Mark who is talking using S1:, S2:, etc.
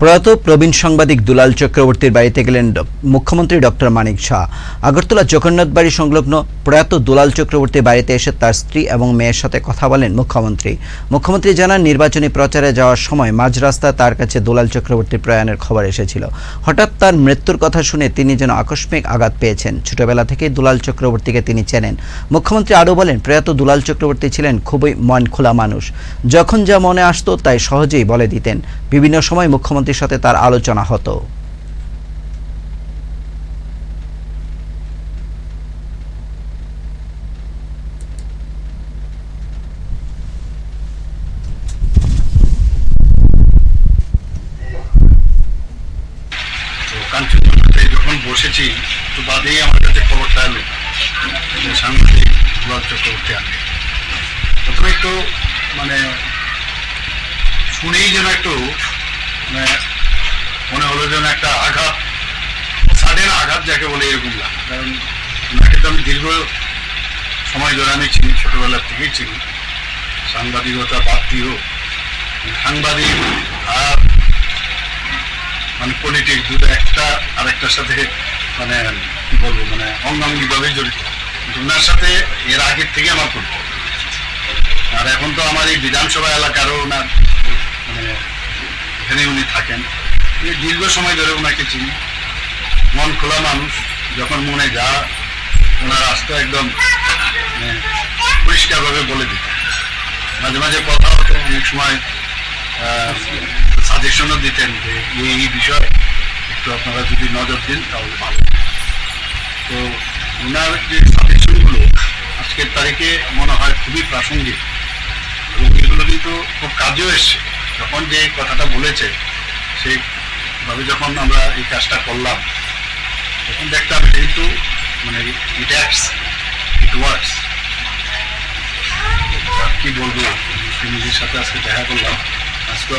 S1: প্রয়াত প্রবীণ সাংবাদিক দুলাল চক্রবর্তীর বাড়িতে গেলেন মুখ্যমন্ত্রী ডক্টর মানিক শাহ। আগরতলা জগন্নাথ বাড়ি সংলগ্ন প্রয়াত দুলাল চক্রবর্তীর বাড়িতে এসে তার স্ত্রী এবং মেয়ের সাথে কথা বলেন মুখ্যমন্ত্রী। মুখ্যমন্ত্রী জানান, নির্বাচনী প্রচারে যাওয়ার সময় মাঝ রাস্তায় তার কাছে দুলাল চক্রবর্তীর প্রয়াণের খবর এসেছিল। হঠাৎ তার মৃত্যুর কথা শুনে তিনি যেন আকস্মিক আঘাত পেয়েছেন। ছোটবেলা থেকেই দুলাল চক্রবর্তীকে তিনি চেনেন। মুখ্যমন্ত্রী আরও বলেন, প্রয়াত দুলাল চক্রবর্তী ছিলেন খুবই মন খোলা মানুষ। যখন যা মনে আসতো তাই সহজেই বলে দিতেন। বিভিন্ন সময় মুখ্যমন্ত্রীর সাথে তার আলোচনা হতো।
S2: যখন বসেছি তো বাদেই আমার কাছে খবরটা একটু মানে শুনেই যেন একটু মানে মনে হলো যেন একটা আঘাত সাডেন আঘাত যাকে বলে এরকম কারণ ওনাকে তো আমি দীর্ঘ সময় ধরে আমি চিনি, ছোটবেলার থেকেই চিনি। সাংবাদিকতা বাদ দিয়েও। সাংবাদিক আর মানে পলিটিক্স দুটো একটা আরেকটার সাথে মানে কি বলব মানে অঙ্গাঙ্গিভাবে জড়িত। ওনার সাথে এর আগের থেকে আমার পরিচয়। আর এখন তো আমার এই বিধানসভা এলাকারও ওনার উনি থাকেন। দীর্ঘ সময় ধরে ওনাকে চিনি। মন খোলা মানুষ, যখন মনে যা, ওনার আসতো একদম মানে পরিষ্কারভাবে বলে দিত মাঝে মাঝে কথা হতো, অনেক সময় সাজেশনও দিতেন যে, এই বিষয়, একটু আপনারা যদি নজর দিন, তাহলে ভালো। তো ওনার যে সাজেশনগুলো আজকের তারিখে মনে হয় খুবই প্রাসঙ্গিক। এবং এগুলো কিন্তু খুব কাজেও এসছে। যখন যে কথাটা বলেছে, সেইভাবে যখন আমরা এই কাজটা করলাম, তখন দেখলাম যেহেতু মানে ইট অ্যাক্টস ইট ওয়ার্কস কি বলব নিজের সাথে আজকে দেখা করলাম। আজকে